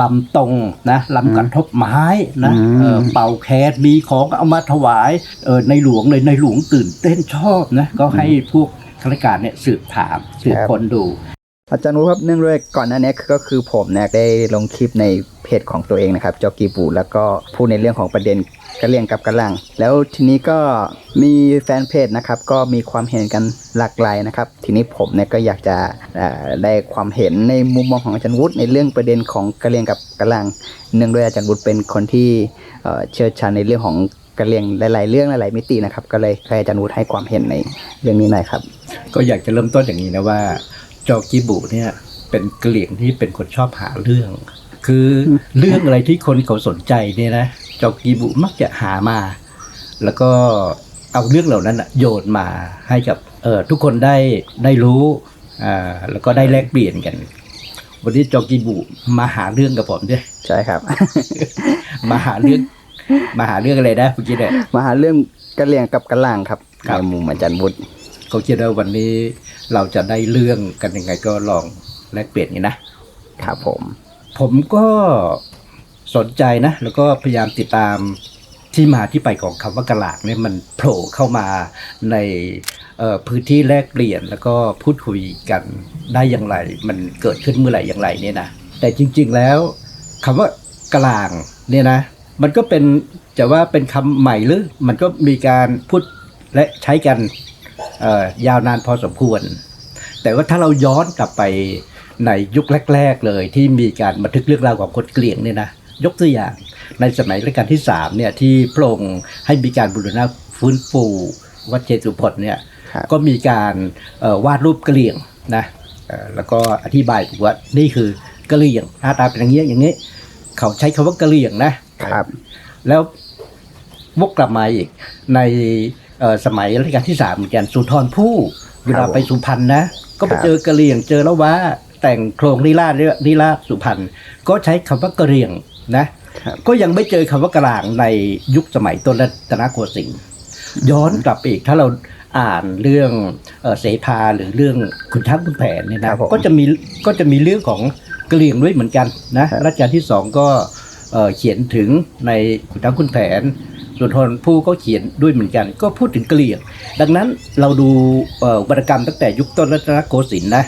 ลำตรงนะลำกระทบไม้นะอืมเออเป่าแคสมีของก็เอามาถวายเออในหลวงเลยในหลวงตื่นเต้นชอบนะก็ให้พวกข้าราชการเนี่ยสืบถามสืบคนดู อาจารย์รู้ครับเนื่องด้วยก่อนหน้านี้ก็คือผมเนี่ยได้ลงคลิปในเพจของตัวเองนะครับจอกีบูแล้วก็พูดในเรื่องของประเด็นกระเลียงกับกระลัง แล้วทีนี้ก็มีแฟนเพจนะครับก็มีความเห็นกันหลากหลายนะครับ ทีนี้ผมเนี่ยก็อยากจะได้ความเห็นในมุมมองของอาจารย์วุฒิในเรื่องประเด็นของกระเลียงกับกระลัง เนื่องด้วยอาจารย์วุฒิเป็นคนที่เอ่อเชี่ยวชาญในเรื่องของกระเลียงหลาย ๆ เรื่องหลาย ๆ มิตินะครับก็เลยให้อาจารย์วุฒิให้ความเห็นในเรื่องนี้หน่อยครับ ก็อยากจะเริ่มต้นอย่างนี้นะว่า จอกิบุเนี่ยเป็นกะเหลี่ยงที่เป็นคนชอบหาเรื่อง คือเรื่องอะไรที่คนเขาสนใจเนี่ยนะจอกิบุมักจะหามา แล้วก็เอาเรื่องเหล่านั้นน่ะโยนมาให้กับเออทุกคนได้ได้รู้อ่าแล้วก็ได้แลกเปลี่ยนกัน วันนี้จอกิบุมาหาเรื่องกับผมด้วยใช่ครับ มาหาเรื่องมาหาเรื่องอะไรนะเมื่อกี้เนี่ยมาหาเรื่องกระเลียงกับกระลังครับครับในมุมอาจารย์วุฒิ เขาคิดว่าวันนี้เราจะได้เรื่องกันยังไงก็ลองแลกเปลี่ยนกันนะครับผม ผมก็สนใจนะ แล้วก็พยายามติดตามที่มาที่ไปของคำว่ากะหลากเนี่ยมันโผล่เข้ามาในเอ่อพื้นที่แลกเปลี่ยนแล้วก็พูดคุยกันได้อย่างไร มันเกิดขึ้นเมื่อไหร่อย่างไรเนี่ยนะแต่จริง ๆแล้วคำว่ากะหลางเนี่ยนะ มันก็เป็นจะว่าเป็นคำใหม่หรือ มันก็มีการพูดและใช้กันเอ่อ ยาวนานพอสมควร แต่ว่าถ้าเราย้อนกลับไปในยุคแรก ๆ เลย ที่มีการบันทึกเรื่องราวของคนเกลียงเนี่ยนะยกตัวอย่างในสมัยรัชกาลที่สามเนี่ยที่พระองค์ให้มีการบูรณะฟื้นฟูวัดเจตุพนเนี่ยครับก็มีการเอ่อวาดรูปกะเหรี่ยงนะเอ่อแล้วก็อธิบายบอกว่านี่คือกะเหรี่ยงหน้าตาเป็นอย่างนี้อย่างนี้ เขาใช้คำว่ากะเหรี่ยงนะครับ แล้ววกกลับมาอีกในเอ่อ สมัยรัชกาลที่สามเหมือนกันสุนทรภู่เวลาไปสุพรรณนะ ก็ไปครับเจอกะเหรี่ยงเจอแล้วว่า แต่งโครงลีลาดเรียกลีลาดสุพรรณก็ใช้คำว่ากะเหรี่ยงนะครับก็ยังไม่เจอคำว่ากะลางในยุคสมัยต้นรัตนโกสินทร์ย้อนกลับไปอีกถ้าเราอ่านเรื่องเอ่อเสภาหรือเรื่องคุณช้างคุณแผนเนี่ยครันะบผมก็จะมีก็จะมีเรื่องของกะเหรี่ยงด้วยเหมือนกันนะครับรัชกาลที่สองก็เอ่อเขียนถึงในคุณช้างคุณแผน ส่วนทนผู้ก็เขียนด้วยเหมือนกัน ก็พูดถึงกะเหรี่ยง ดังนั้นเราดูเอ่อวรรณกรรมตั้งแต่ยุคต้นรัตนโกสินทร์นะ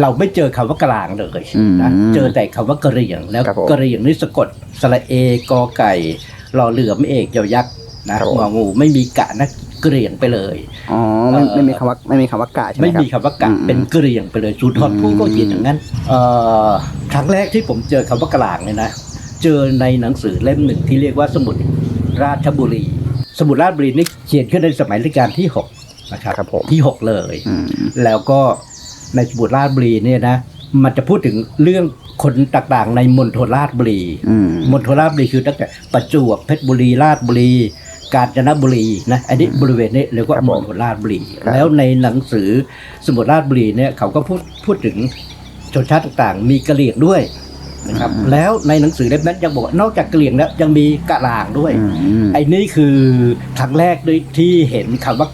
เราไม่เจอคำว่ากะลางเลยนะอืมเจอแต่คำว่ากะเหรี่ยง แล้วครับผมกะเหรี่ยงนี่สะกดสระเอกอไก่รอเหลือมเอกยอยักษ์นะครับผมงองูไม่มีกะนะกะเหรี่ยงไปเลยอ๋อไม่เอ่อไม่มีคำว่าไม่มีคำว่ากะใช่ไหมไม่ครับมีคำว่ากะอืมเป็นกะเหรี่ยงไปเลยสุนทรภู่ก็เขียนอย่างนั้นเอ่อครั้งแรกที่ผมเจอคำว่ากะลางเนี่ยนะเจอในหนังสือเล่มหนึ่งที่เรียกว่าสมุด ราชบุรี สมุดราชบุรีนี่เขียนขึ้นในสมัยรัชกาลที่หกนะครับครับผมที่หกเลยอืมแล้วก็ในสมุดราชบุรีเนี่ยนะมันจะพูดถึงเรื่องคนต่างๆ ในมณฑลราชบุรีอืมมณฑลราชบุรีคือตั้งแต่ประจวบเพชรบุรีราชบุรี กาญจนบุรีนะอันนี้บริเวณนี้เรียกว่าครับมผมณฑลราชบุรีครับแล้วในหนังสือสมุดราชบุรีเนี่ยเขาก็พูดพูดถึงชนชาติต่างๆ มีกะเหรี่ยงด้วย นะครับ แล้วในหนังสือเล่มนั้นยังบอกว่านอกจากกะเหรี่ยงแล้วยังมีกะลางด้วยอืมไอ้นี่คือครั้งแรกด้วยที่เห็นคำว่า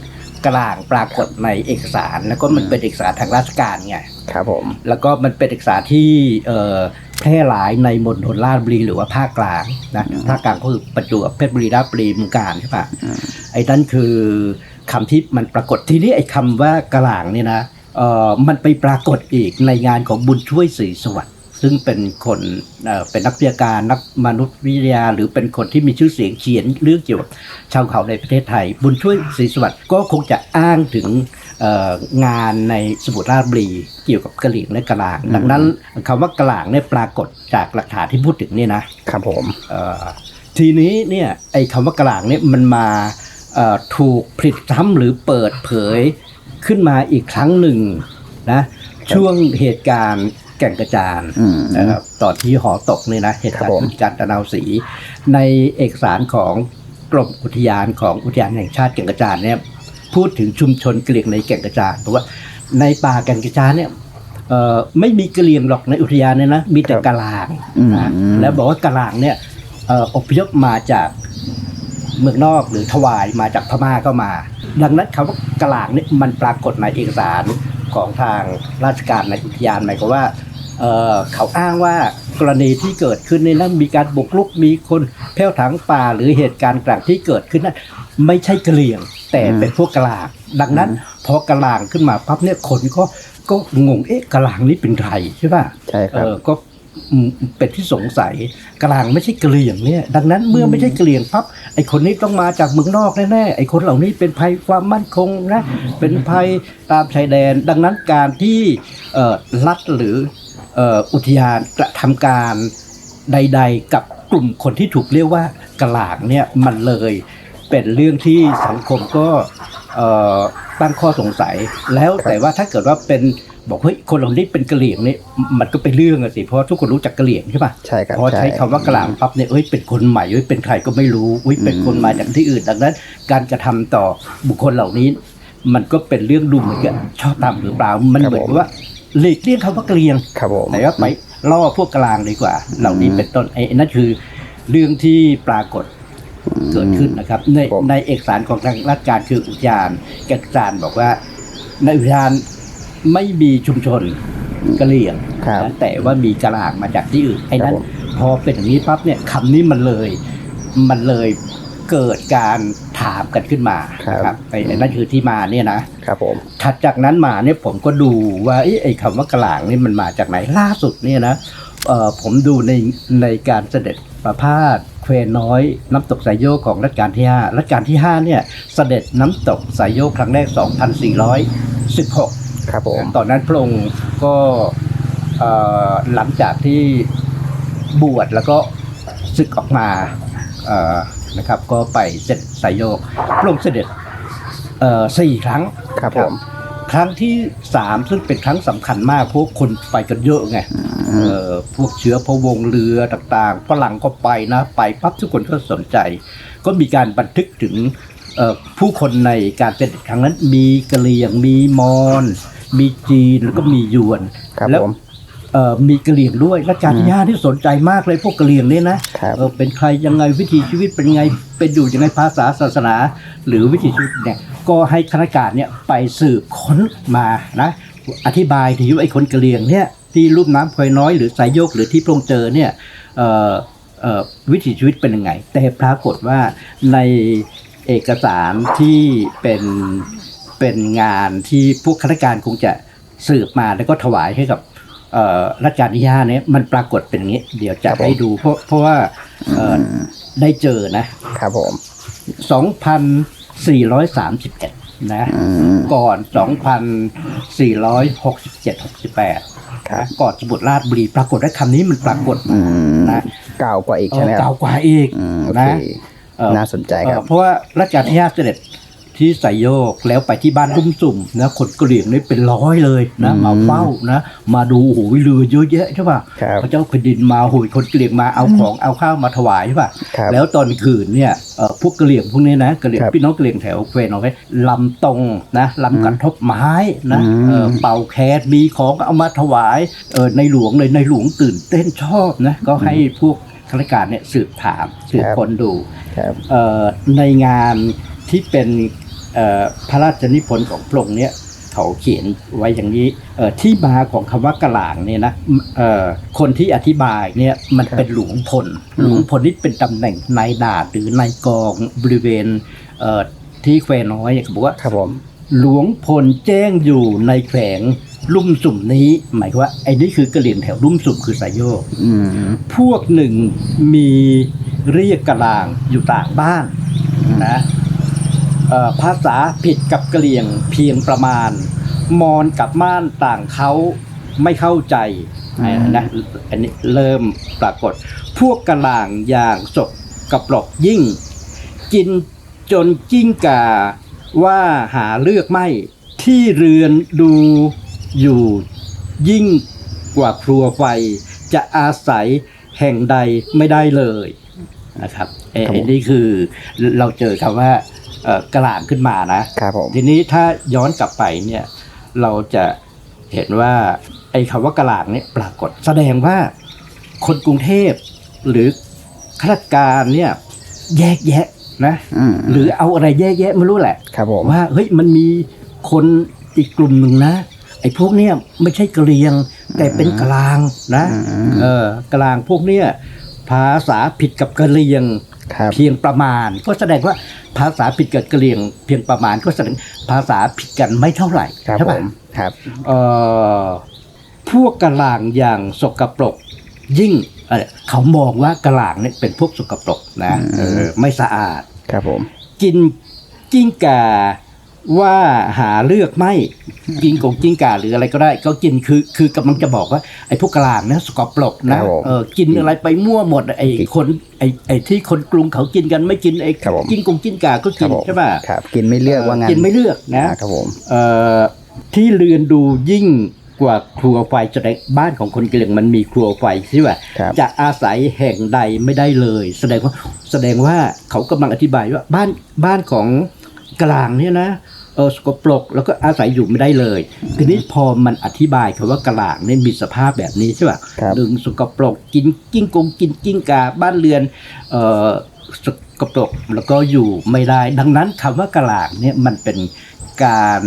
กลางปรากฏในเอกสาร แล้วก็มันเป็นเอกสารทางราชการไงครับผมแล้วก็มันเป็นเอกสารที่เอ่อแพร่หลายในมณฑลราชบุรีหรือว่าภาคกลางนะภาคกลางก็คือประจวบเพชรบุรีราชบุรีเมืองการใช่ปะอืมไอ้นั่นคือคำที่มันปรากฏทีนี้ไอ้คำว่ากลางเนี่ยนะเอ่อมันไปปรากฏอีกในงานของบุญช่วยศรีสวัสดิ์ ซึ่งเป็นคนเอ่อเป็นนักวิทยาการนักมนุษยวิทยา หรือเป็นคนที่มีชื่อเสียงเขียนเรื่องเกี่ยวกับชาวเขาในประเทศไทย บุญช่วยศรีสวัสดิ์ก็คงจะอ้างถึงเอ่องานในสมุทรราชบุรีเกี่ยวกับกะเหรี่ยงและกะลาง ดังนั้นคำว่ากะลางเนี่ยปรากฏจากหลักฐานที่พูดถึงเนี่ยนะครับผมเอ่อทีนี้เนี่ยไอ้คำว่ากลางเนี่ยมันมาเอ่อถูกผลิตซ้ำหรือเปิดเผยขึ้นมาอีกครั้งหนึ่งนะช่วงเหตุการณ์แก่งกระจานอืมนะครับตอนที่หอตกเนี่ยนะเหตุการครับณ์ผมพุทธการตะนาวศรีในเอกสารของกรมอุทยานของอุทยานแห่งชาติแก่งกระจานเนี่ยพูดถึงชุมชนกะเหรี่ยงในแก่งกระจานเพราะว่าในป่าแก่งกระจานเนี่ยเอ่อไม่มีกะเหรี่ยงหรอกในอุทยานเนี่ยนะมีแต่กะลางอืมนะแล้วบอกว่ากะลางเนี่ยเอ่ออพยพมาจากเมืองนอกหรือถวายมาจากพม่าเข้ามา ดังนั้นคำว่ากะลางเนี่ยมันปรากฏในเอกสารของทางราชการในอุทยานหมายความว่า เอ่อเขาอ้างว่ากกรณีที่เกิดขึ้นในนั้นมีการบุกรุกมีคนแผ่วถางป่าหรือเหตุการณ์ต่างที่เกิดขึ้นนั้นไม่ใช่กะเหรี่ยง แต่เป็นพวกกะลางดังนั้นพอกะลางขึ้นมาปั๊บเนี่ยคนก็ก็งงเอ๊ะกะลางนี่เป็นใครใช่ป่ะใช่คเอรับอก็อืมเป็นที่สงสัยกลางไม่ใช่กะเหรี่ยงเนี่ย ดังนั้นเมื่อไม่ใช่กะเหรี่ยงปั๊บไอคนนี้ต้องมาจากเมืองนอกแน่ๆไอคนเหล่านี้เป็นภัยความมั่นคงนะเป็นภัยตามชายแดน ดังนั้นการที่เอ่อรัฐหรือเอ่ออุทยานกระทำการใด ๆ กับกลุ่มคนที่ถูกเรียกว่ากะหลางเนี่ยมันเลยเป็นเรื่องที่สังคมก็เอ่อตั้งข้อสงสัย แล้วครับแต่ว่าถ้าเกิดว่าเป็นบอกเฮ้ยคนเหล่านี้เป็นกะเหรี่ยงนี่มันก็เป็นเรื่องอะสิเพราะว่าทุกคนรู้จักกะเหรี่ยงใช่ปะใช่ครับพอใช้คำว่ากะหลางปั๊บเนี่ยเอ้ยเป็นคนใหม่เอ้ยเป็นใครก็ไม่รู้เอ้ยเป็นคนมาจากที่อื่น ดังนั้น การกระทำต่อบุคคลเหล่านี้ มันก็เป็นเรื่องดูเหมือนกับชอบตามหรือเปล่ามันครับเหมือนผมกับว่า หลีกเลี่ยงคำว่ากะเหรี่ยงครับผม แต่ว่าไปล่อพวกกลางดีกว่า เหล่านี้เป็นต้นไอ้นั่นคือเรื่องที่ปรากฏเกิดขึ้นนะครับ ในผมในเอกสารของทางราชการคืออุทยานแกสารบอกว่า ในอุทยานไม่มีชุมชนกะเหรี่ยง ครับนะแต่ว่ามีกะลางมาจากที่อื่นไอ้นั้น ครับผม พอเป็นอย่างนี้ปั๊บเนี่ยคำนี้มันเลย มันเลย เกิดการถามกันขึ้นมานะครับไอ้ไอ้นั่นคือที่มาเนี่ยนะครับผม ถัดจากนั้นมาเนี่ยผมก็ดูว่าเอ้ไอ้คำว่ากะหลางนี่มันมาจากไหนล่าสุดเนี่ยนะเอ่อผมดูในในการเสด็จประพาสเควน้อยน้ำตกสายโยกของรัชกาลที่ 5 รัชกาลที่ 5 เนี่ยเสด็จน้ำตกสายโยกครั้งแรก 2416 ครับผม ตอนนั้นพระองค์ก็เอ่อหลังจากที่บวชแล้วก็ศึกออกมาเอ่อ นะครับ ก็ไปเสด็จสายโยกพระองค์เสด็จเอ่อสี่ครั้ง ครับผม ครั้งที่สามซึ่งเป็นครั้งสำคัญมากเพราะคนไปกันเยอะไงเออพวกเชื้อพระวงศ์เรือต่างๆฝรั่งก็ไปนะ ไปปั๊บทุกคนก็สนใจ ก็มีการบันทึกถึงเอ่อผู้คนในการเสด็จครั้งนั้นมีกะเหรี่ยงมีมอญมีจีนแล้วก็มียวน ครับแล้วผม เอ่อมีกะเหรี่ยงด้วยรัชกาลที่ห้าที่สนใจมากเลยพวกกะเหรี่ยงเนี่ยนะครับ เออเป็นใครยังไงวิถีชีวิตเป็นยังไงเป็นอยู่ยังไงภาษาศาสนา หรือวิถีชีวิตเนี่ยก็ให้คณะการเนี่ยไปสืบค้นมานะอธิบายถึงว่าไอ้คนกะเหรี่ยงเนี่ยที่รูปน้ำพลอยน้อยหรือสายโยกหรือที่พระองค์เจอเนี่ยเอ่อเอ่อวิถีชีวิตเป็นยังไง แต่ปรากฏว่าในเอกสารที่เป็นเป็นงานที่พวกคณะการคงจะสืบมาแล้วก็ถวายให้กับเอ่อ รัชกาลที่ห้าเนี่ยมันปรากฏเป็นอย่างนี้ เดี๋ยวจะครับผม ให้ดู เพราะเพราะว่าเอ่ออได้เจอนะครับผม 2,431 นะ อืม ก่อน 2,467 68ครับก่อนสมุทรราชบุรี ปรากฏว่าคำนี้มันปรากฏอืมนะเก่ากว่าอีกเอใช่อไหมครัเก่าบกว่าอีกอืมโอเคนะเอ่อ น่าสนใจครับ เอ่อเพราะว่ารัชกาลที่ห้าเสด็จ ที่ไสยโยกแล้วไปที่บ้านลุ่มสุ่มนะคนกะเหรี่ยงนี่เป็นร้อยเลยนะอืมมาเฝ้านะ มาดูโอ้โหเรือเยอะแยะใช่ป่ะครับพระเจ้าแผ่นดินมาโอ้โหคนกะเหรี่ยงมาเอาของเอาข้าวมาถวายใช่ป่ะครับแล้วตอนคืนเนี่ยเอ่อพวกกะเหรี่ยงพวกนี้นะกะเหรี่ยงครับพี่น้องกะเหรี่ยงแถวเควน้อยลำตรงนะลำกระทบไม้นะอืมเอ่อเป่าแคสมีของเอามาถวายเออในหลวงเลยในหลวงตื่นเต้นชอบนะก็ให้พวกข้าราชการเนี่ยสืบถามสืบค้นดูครับเอ่อในงานที่เป็นเอ่อ พระราชนิพนธ์ของพระองค์เนี่ยเขาเขียนไว้อย่างนี้เอ่อที่มาของคำว่ากะหลางเนี่ยนะเอ่อคนที่อธิบายเนี่ยมันครับเป็นหลวงพลอืมหลวงพลนี่เป็นตำแหน่งนายดาบหรือนายกองบริเวณเอ่อที่แควน้อยเนี่ยเขาบอกว่าครับผมหลวงพลแจ้งอยู่ในแขวงลุ่มสุ่มนี้ หมายความว่าไอ้นี่คือกะเหรี่ยงแถวลุ่มสุ่มคือสายโยกอืมพวกหนึ่งมีเรียกกะลางอยู่ต่างบ้านนะเอ่อ ภาษาผิดกับกะเหรี่ยงเพียงประมาณ มอนกับม่านต่างเขาไม่เข้าใจอืมนะอันนี้เริ่มปรากฏ พวกกะลางอย่างศกกระปลอกยิ่ง กินจนจิ้งกาว่าหาเลือกไม่ที่เรือนดูอยู่ยิ่งกว่าครัวไฟ จะอาศัยแห่งใดไม่ได้เลยนะครับเอ่อครับผมอันนี้คือเราเจอคำว่าเอ่อ กระหล่างขึ้นมานะครับผมทีนี้ถ้าย้อนกลับไปเนี่ยเราจะเห็นว่าไอ้คำว่ากระหล่างเนี่ยปรากฏแสดงว่าคนกรุงเทพหรือข้าราชการเนี่ยแยกแยะนะอืมหรือเอาอะไรแยกแยะไม่รู้แหละครับผมว่าเฮ้ยมันมีคนอีกกลุ่มหนึ่งนะไอ้พวกเนี้ยไม่ใช่กะเหรียงแต่เป็นกลางนะอืมเออกลางพวกเนี้ยภาษาผิดกับกะเหรียงครับ เพียงประมาณ ก็แสดงว่าภาษาผิดกับกะเหรียง เพียงประมาณก็แสดงภาษาผิดกันไม่เท่าไหร่ครับใช่ผปะมครับเอ่อพวกกะลางอย่างสกปรกยิ่งเอ่อเขามองว่ากะลางเนี่ยเป็นพวกสกปรกนะเออไม่สะอาดครับผมกินกิ้งก่า ว่าหาเลือกไม่กินกงกิ้งก่าหรืออะไรก็ได้ ก็กินคือคือกำลังจะบอกว่าไอ้พวกกลางเนี่ยสกปรกนะครับผมเออกินอะไรไปมั่วหมดไอ้คนไอ้ไอ้ที่คนกรุงเขากินกันไม่กินไอ้ครับผม กิ้งกงกิ้งก่าก็ครักิบนผมใช่ป่ะครับ กินไม่เลือกว่างั้นกินไม่เลือกนะอ่าครับผม เอ่อที่เรือนดูยิ่งกว่าครัวไฟแสดงบ้านของคนกะเหรี่ยงมันมีครัวไฟใช่ป่ะครับจะอาศัยแห่งใดไม่ได้เลย แสดงว่าแสดงว่าเขากำลังอธิบายว่าบ้านบ้านของ กลางเนี่ยนะเออสกปรกแล้วก็อาศัยอยู่ไม่ได้เลย ทีนี้พอมันอธิบายคำว่ากลางเนี่ยมีสภาพแบบนี้ใช่ป่ะครับหนึ่งสกปรกกินกิ้งกงกินกิ้งกาบ้านเรือนเอ่อสกปรกแล้วก็อยู่ไม่ได้ ดังนั้นคำว่ากลางเนี่ยมันเป็นการ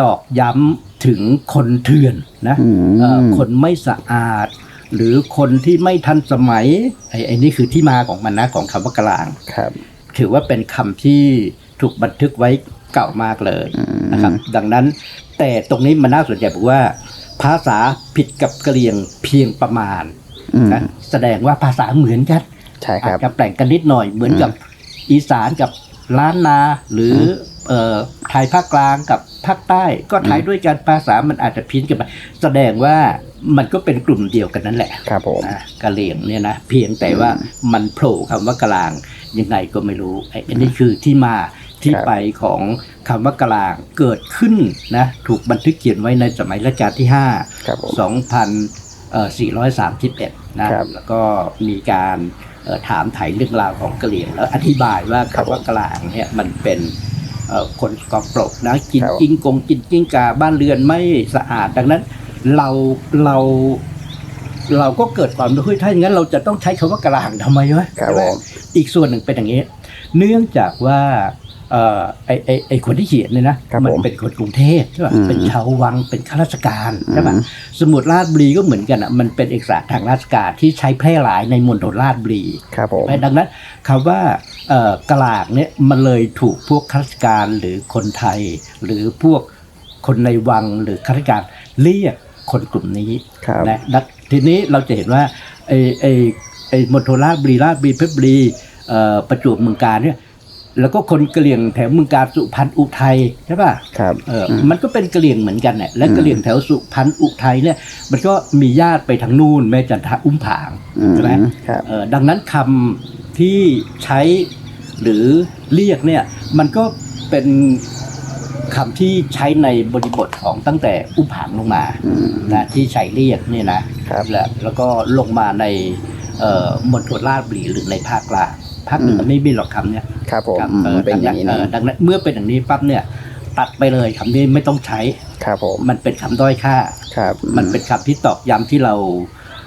ตอกย้ำถึงคนเถื่อนนะอืมเอ่อคนไม่สะอาด หรือคนที่ไม่ทันสมัยไอ้ไอ้นี่คือที่มาของมันนะของคำว่ากลางครับ ถือว่าเป็นคำที่ ถูกบันทึกไว้เก่ามากเลยอืมนะครับ ดังนั้น แต่ตรงนี้มันน่าสนใจบอกว่า ภาษาผิดกับกะเหรี่ยงเพียงประมาณอืมนะแสดงว่าภาษาเหมือนกันใช่คอารัจบจะแปลงกันนิดหน่อยเหมือนกับอีสานกับล้านนาหรือเอ่อไทยภาคกลางกับภาคใต้ ก็ไทยด้วยกันภาษามันอาจจะเพี้ยนกันไปแสดงว่ามันก็เป็นกลุ่มเดียวกันนั่นแหละครับผมนะกะเหลี่ยงเนี่ยนะเพียงแต่ว่ามันโผล่คำว่ากลางยังไงก็ไม่รู้ไอ้อันนี้คือที่มา ที่ครับไปของคำว่ากลางเกิดขึ้นนะถูกบันทึกเขียนไว้ในสมัยรัชกาลที่5ครับผม2,431 นะครับแล้วก็มีการเอ่อถามไถ่เรื่องราวของกะเหรี่ยงแล้วอธิบายว่าครับคำว่ากลางเนี่ยมันเป็นเอ่อคนสกปรกนะกินครับกิ้งกงกินกิ้งกาบ้านเรือนไม่สะอาด ดังนั้นเราเราเราก็เกิดความรู้เฮ้ยถ้าอย่างนั้นเราจะต้องใช้คำว่ากลางทำไมวะครับใช่ไหผมอีกส่วนหนึ่งเป็นอย่างนี้ เนื่องจากว่าเอ่อ ไอไอไอคนที่เขียนเนี่ยนะครับมัผมเป็นคนกรุงเทพใช่ป่ะอืมเป็นชาววัง เป็นข้าราชการใช่ป่ะอืมสมุดราชบุรีก็เหมือนกันอะ มันเป็นเอกสารทางราชการที่ใช้แพร่หลายในมณฑลราชบุรีครับผมดังนั้นคำว่าเอ่อกลากเนี่ยมันเลยถูกพวกข้าราชการหรือคนไทย หรือพวกคนในวังหรือข้าราชการเรียกคนกลุ่มนี้ครับนะดังทีนี้เราจะเห็นว่าไอ้ไอ้ไอ้มณฑลราชบุรีราชบุรีเพชรบุรีเอ่อประจวบเมืองการเนี่ย แล้วก็คนกะเหรี่ยงแถวเมืองการสุพรรณอุทัยใช่ป่ะครับเอออมันก็เป็นกะเหรี่ยงเหมือนกันเนี่ยและกะเหรี่ยงแถวสุพรรณอุทัยเนี่ย มันก็มีญาติไปทางนู่นแม่จันทะอุ้มผางอืมใช่ไหมครับเอ่อดังนั้นคำที่ใช้หรือเรียกเนี่ย มันก็เป็นคำที่ใช้ในบริบทของตั้งแต่อุ้มผางลงมาอืมนะที่ใช้เรียกเนี่ยนะครับและแล้วก็ลงมาในเอ่อมณฑลราชบุรีหรือในภาคกลางภาคเหนืออืมไม่มีหรอกคำเนี่ย ครับผมครับอืมเออเป็นอย่างนี้ดันะเดังนั้นเมื่อเป็นอย่างนี้ปั๊บเนี่ยตัดไปเลยคำนี้ไม่ต้องใช้ ครับผมมันเป็นคำด้อยค่า ครับมันเป็นคำที่ตอกย้ำที่เรา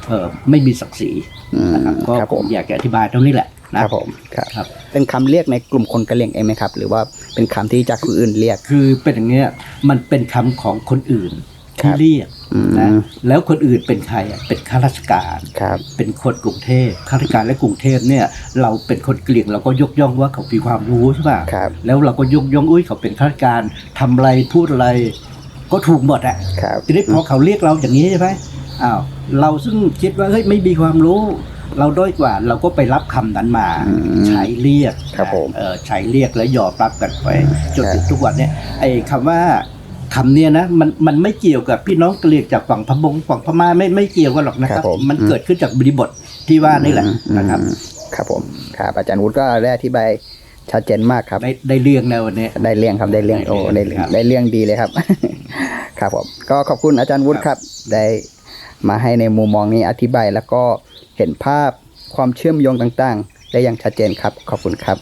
เอ่อไม่มีศักดิ์ศรีอืมนะครับก็ครับผผมมอยากจะอธิบายเท่านี้แหละนะครับผมครับครับ เป็นคำเรียกในกลุ่มคนกะเหรี่ยงเองไหมครับ หรือว่าเป็นคำที่จากคนอื่นเรียก คือเป็นอย่างเงี้ยมันเป็นคำของคนอื่นครั ที่บเรียกอืมนะแล้วคนอื่นเป็นใครอะเป็นข้าราชการครับเป็นคนกรุงเทพข้าราชการและกรุงเทพเนี่ย เราเป็นคนเกลียงเราก็ยกย่องว่าเขามีความรู้ใช่ป่ะครับแล้วเราก็ยกย่องอุ้ยเขาเป็นข้าราชการทำอะไรพูดอะไรก็ถูกหมดอะครับทีนี้พอเขาเรียกเราอย่างนี้ใช่ไหมอ้าวเราซึ่งคิดว่าเฮ้ยไม่มีความรู้ เราด้อยกว่าเราก็ไปรับคำนั้นมาอืมใช้เรียกครับผมเออใช้เรียกแล้วยอมรับกันไปจนครับถึงทุกวันเนี่ยไอ้คำว่า คำเนี้ยนะมันมันไม่เกี่ยวกับพี่น้องกะเหรี่ยงจากฝั่งพะบงฝั่งพม่าไม่ไม่เกี่ยวกันหรอกนะครับผม มันเกิดขึ้นจากบริบทที่ว่านี่แหละอืมนะครับอืมครับผมครับอาจารย์วุฒิก็ได้อธิบายชัดเจนมากครับ ได้ได้เรื่องแล้ววันนี้ ได้เรื่องครับได้เรื่องโอ้ได้ได้เรื่เรื่อองงได้เรื่องดีเลยครับ ครับผมก็ขอบคุณอาจารย์วุฒิครับ ได้มาให้ในมุมมองนี้อธิบายแล้วก็เห็นภาพความเชื่อมโยงต่างๆ ได้อย่างชัดเจนครับ ขอบคุณครับ